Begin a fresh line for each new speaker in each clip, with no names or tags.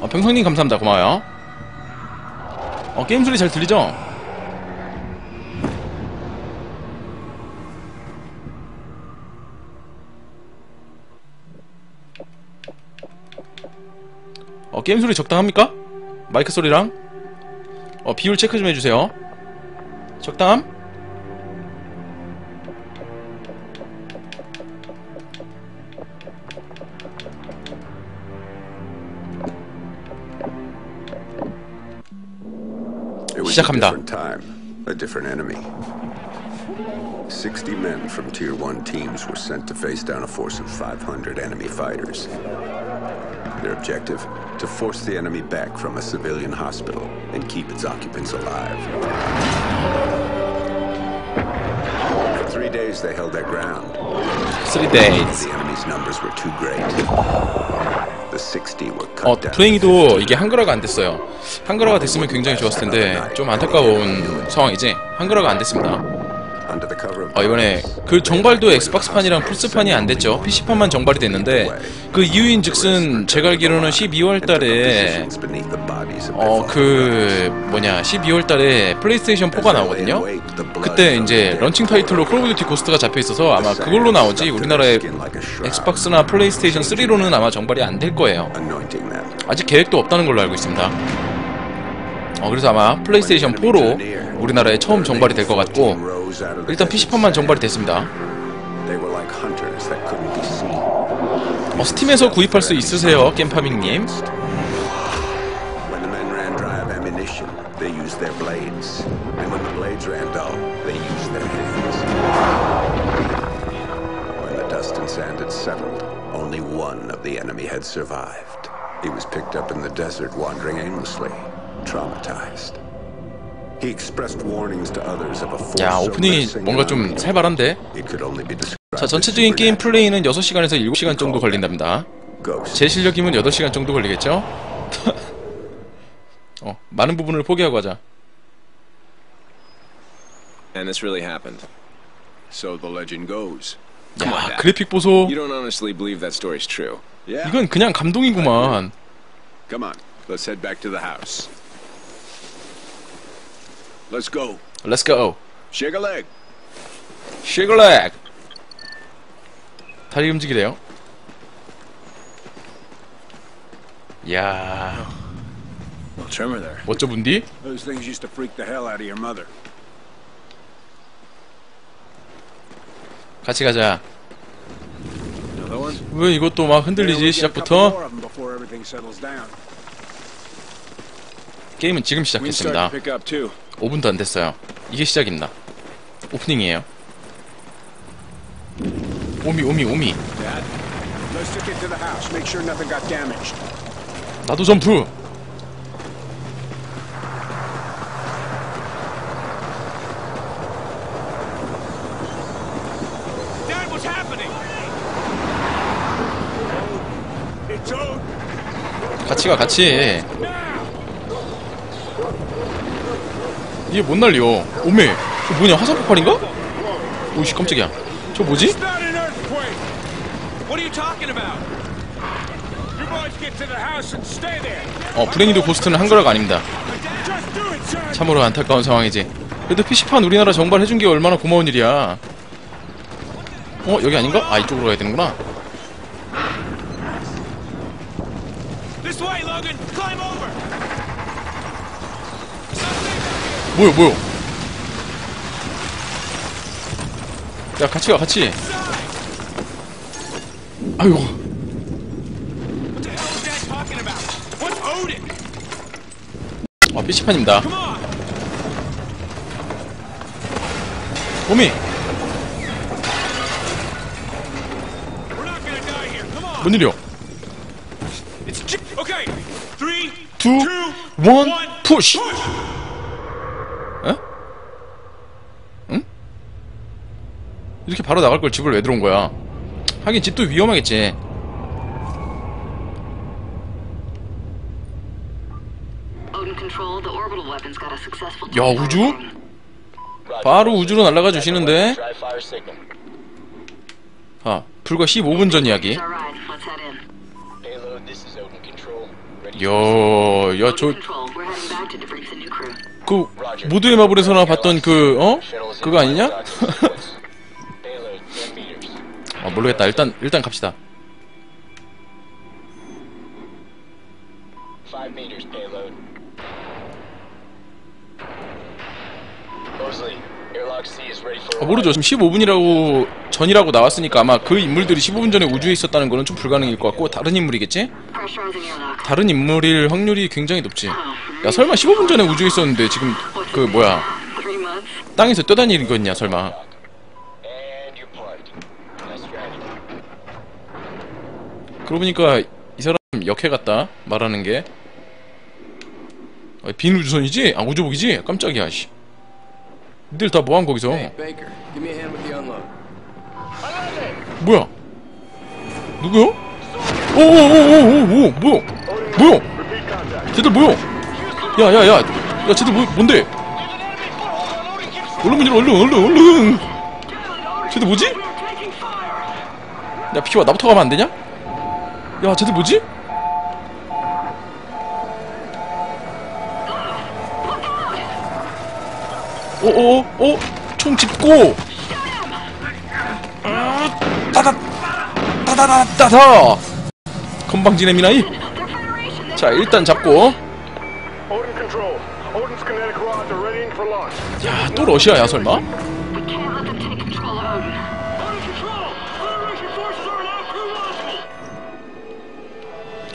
어, 병성님 감사합니다. 고마워요. 어, 게임 소리 잘 들리죠? 어, 게임 소리 적당합니까? 마이크 소리랑? 어, 비율 체크 좀 해주세요. 적당함? 시작합니다.
a different time, a different enemy. 60 men from Tier 1 teams were sent to face down a force of 500 enemy fighters. Their objective? To force the enemy back from a civilian hospital and keep its occupants alive. For three days they held their ground.
3 days.
The enemy's numbers were too great. The 60 were cut
어,
down.
불행히도 이게 한글화가 안 됐어요. 한글화가 됐으면 굉장히 좋았을 텐데, 좀 안타까운 상황이지. 한글화가 안 됐습니다. 어, 이번에 그 정발도 엑스박스판이랑 플스판이 안 됐죠. PC판만 정발이 됐는데, 그 이유인 즉슨 제가 알기로는 12월 달에, 어, 그, 뭐냐, 12월 달에 플레이스테이션 4가 나오거든요. 그때 이제 런칭 타이틀로 콜 오브 듀티 고스트가 잡혀 있어서 아마 그걸로 나오지 우리나라의 엑스박스나 플레이스테이션 3로는 아마 정발이 안 될 거예요. 아직 계획도 없다는 걸로 알고 있습니다. 어, 그래서 아마 플레이스테이션 4로 우리나라에 처음 정발이 될 것 같고 일단 PC판만 정발이 됐습니다. 어, 스팀에서 구입할 수 있으세요, 겜파밍님.
Only one of the enemy had survived. He was picked up in the desert, wandering aimlessly, traumatized. He expressed warnings to others of a force
야, 오프닝이 뭔가 좀 살벌한데?
it could only be described
자, 전체적인 게임. 플레이는 6시간에서 7시간 정도 걸린답니다. 제 실력이면 8시간 정도 걸리겠죠? 어, 많은 부분을 포기하고 하자.
And this really happened.
So the legend goes.
야, 그래픽 보소.
You don't honestly believe that story's true.
Yeah.
이건 그냥 감동이구만.
Come on, let's head back to the house. Let's go.
Let's go.
Shake a leg.
쉐글렉 다리 움직이래요 이야
No trimmer there.
멋져 분디
Those things used to freak the hell out of your mother.
같이 가자? 왜 이것도 막 흔들리지
we'll a
시작부터. 게임은 지금 시작했습니다
to pick up too.
5분도 안 됐어요 이게 시작입니다 오프닝이에요 오미 오미 오미. 나도 점프 같이 가 같이 이게 뭔 난리여 오메 저 뭐냐 화산 폭발인가? 오이씨 깜짝이야 저 뭐지? 어 불행히도 고스트는 한글화가 아닙니다. 참으로 안타까운 상황이지. 그래도 PC판 우리나라 정발해준 게 얼마나 고마운 일이야. 어, 여기 아닌가? 아, 이쪽으로 가야 되는구나.
This way, Logan. Climb over.
뭐야, 뭐야. 야, 같이 가, 같이. 아이고? 아, PC판입니다. 오미. 뭔 일이야?
It's J- okay. Three,
투,
two,
원,
one,
푸시! 이렇게 바로 나갈 걸 집을 왜 들어온 거야? 하긴 집도 위험하겠지. 야, 우주? 바로 우주로 날아가 주시는데. 아, 불과 15분 전 이야기.
All right, let's head in.
야, 야, 저,
Control, we're heading back to debrief the new crew.
그, 모두의 마블에서나 봤던 그, 어? 그거 아니냐? 아, 모르겠다. 일단, 일단 갑시다.
5 meters payload. Mosley, airlock C is ready for
아, 모르죠. 지금 15분이라고, 전이라고 나왔으니까 아마 그 인물들이 15분 전에 우주에 있었다는 거는 좀 불가능일 것 같고, 다른 인물이겠지? 다른 인물일 확률이 굉장히 높지. 야, 설마 15분 전에 우주에 있었는데 지금, 그, 뭐야. 땅에서 떠다니는 거였냐, 설마. 그러고 보니까 이 사람 역해 같다 말하는 게 아, 빈 우주선이지? 아 우주복이지? 깜짝이야 씨 니들 다 뭐한 거기서. 뭐야 누구야? 오오오오오오 뭐야 뭐야 쟤들 뭐야 야야야 야 쟤들 뭐, 뭔데 얼른 문 열어 얼른 얼른 얼른 쟤들 뭐지? 야 피와 나부터 가면 안 되냐? 야 쟤들 뭐지? 오오오 오, 총 짚고 따다 따다다 따다 건방지네 미나이 자 일단 잡고. 야 또 러시아야 설마?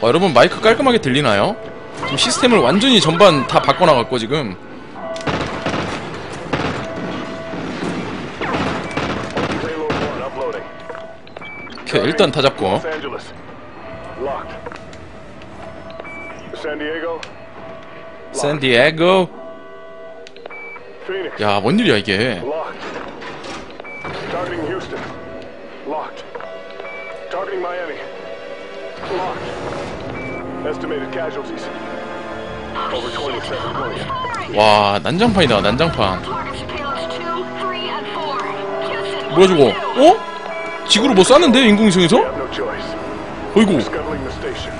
어, 여러분 마이크 깔끔하게 들리나요? 지금 시스템을 완전히 전반 다 바꿔나갔고 지금
Payload 1 uploading.
오케이 일단 다 잡고. 샌디에고. 야 뭔 일이야 이게
Locked. Estimated casualties. Over 27 million.
와 난장판이다 난장판
Targets payloads 2, 3, and 4. Houston,
뭐야 저거 어? 지구로 뭐 쐈는데 인공위성에서? 어이구
Scuttling the station.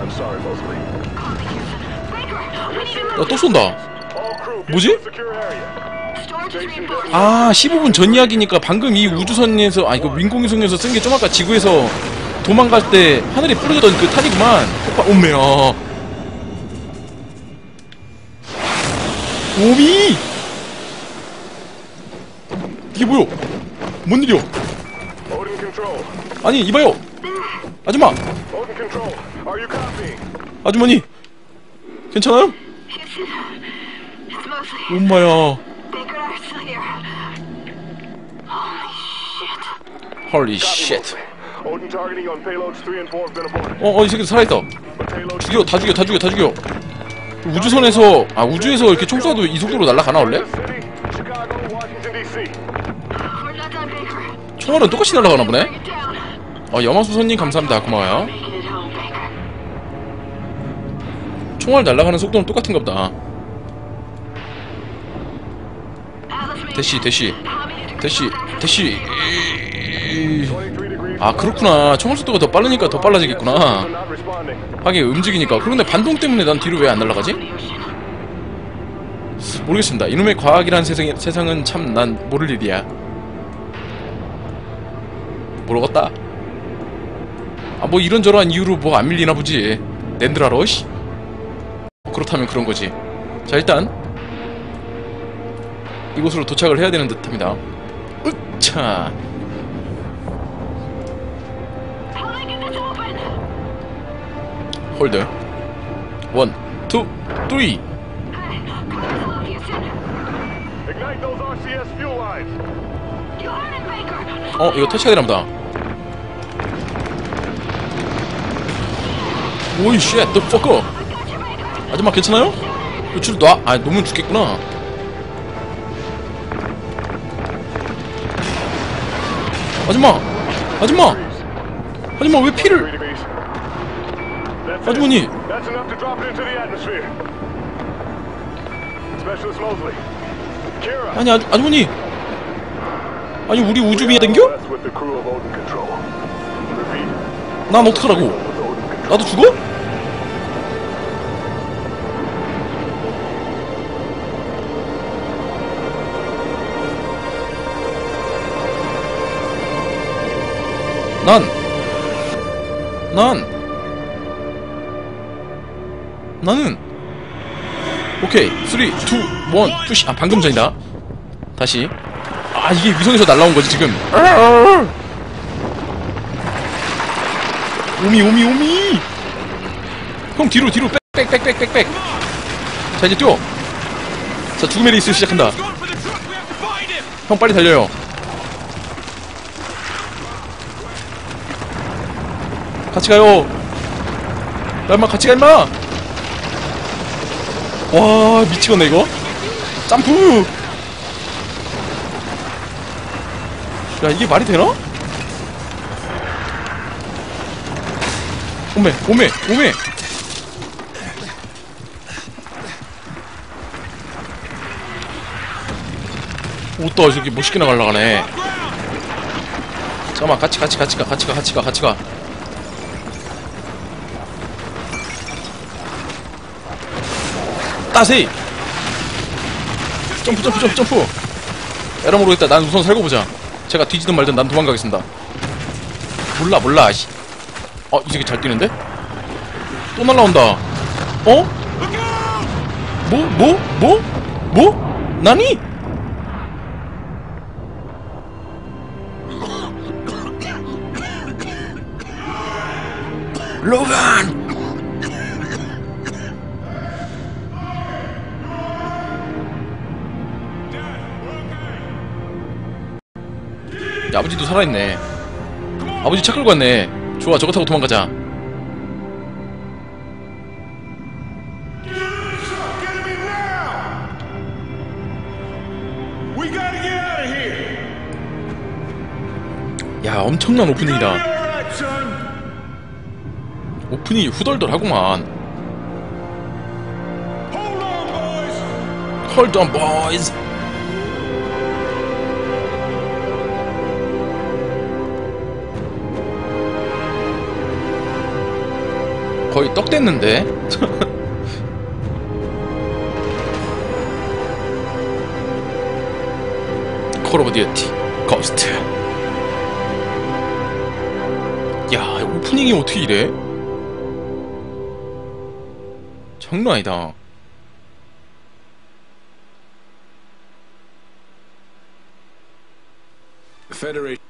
I'm sorry, Mosley.
Baker, we need to
야
move.
또 쏜다 뭐지? 아 15분 전 이야기니까 방금 이 우주선에서 아니 그 인공위성에서 쓴 게 좀 아까 지구에서 도망갈 때 하늘에 뿌려졌던 그 탄이구만 오빠 오메야 오미 이게 뭐야 뭔
Control.
아니 이봐요 아줌마? 아주머니 괜찮아요? 엄마야.
Holy shit.
헐리 쉣
Odin targeting on payloads 3 and 4 have been aborted.
어, 어, 이 새끼 살아있다 죽여 다 죽여 다 죽여 다 죽여 우주선에서 아 우주에서 이렇게 총 쏴도 이 속도로 날아가나 원래? 총알은 똑같이 날아가나 보네? 어 여마수선님 감사합니다 고마워요. 총알 날아가는 속도는 똑같은가 보다. 대시 대시 대시 대시
23 degrees.
아 그렇구나. 총알 속도가 더 빠르니까 더 빨라지겠구나. 하긴 움직이니까. 그런데 반동 때문에 난 뒤로 왜 안 날아가지? 모르겠습니다. 이놈의 과학이란 세상이, 세상은 참 난 모를 일이야. 모르겠다. 아 뭐 이런저런 이유로 뭐 안 밀리나 보지. 알아 씨. 그렇다면 그런 거지. 자 일단 이곳으로 도착을 해야 되는 듯합니다. 으차 홀드 원, 투, 쓰리. 어 이거 터치해야 되나 보다 오이 쉣, 너 퍼커 아줌마 괜찮아요? 이거 줄 놔? 아 놓으면 죽겠구나 아줌마 아줌마 아줌마
왜3
피를 아주머니. 아니 아주, 아주머니 아니 우리 우주비에 댕겨? 난 어떡하라고 나도 죽어? 난, 난, 나는, 오케이, 3, 2, 1, 푸시. 아, 방금 전이다. 다시. 아, 이게 위성에서 날라온 거지, 지금. 오미, 오미, 오미! 형, 뒤로, 뒤로, 백. 자, 이제 뛰어. 자, 죽음의 레이스 시작한다. 형, 빨리 달려요. 같이 가요. 야, 임마, 같이 가, 임마! 와, 미치겠네, 이거. 점프! 야, 이게 말이 되나? 오메, 오메, 오메! 오따, 저기 멋있게 나가려가네. 잠깐만, 같이, 같이, 같이 가, 같이 가, 같이 가, 같이 가. 따세! 점프, 점프, 점프, 점프! 에러 모르겠다. 난 우선 살고 보자. 제가 뒤지든 말든 난 도망가겠습니다. 몰라, 몰라, 씨. 어, 이 새끼 잘 뛰는데? 또 날라온다. 어? 뭐, 뭐, 뭐? 뭐? 나니? 로간! 야, 아버지도 살아있네. 아버지 차 끌고 왔네. 좋아, 저거 타고 도망가자. 야, 엄청난 오프닝이다. 오프닝이 후덜덜하구만. Hold on, boys. 거의 떡 됐는데? 콜 오브 듀티 거스트 야 오프닝이 어떻게 이래? 장난 아니다
Federation.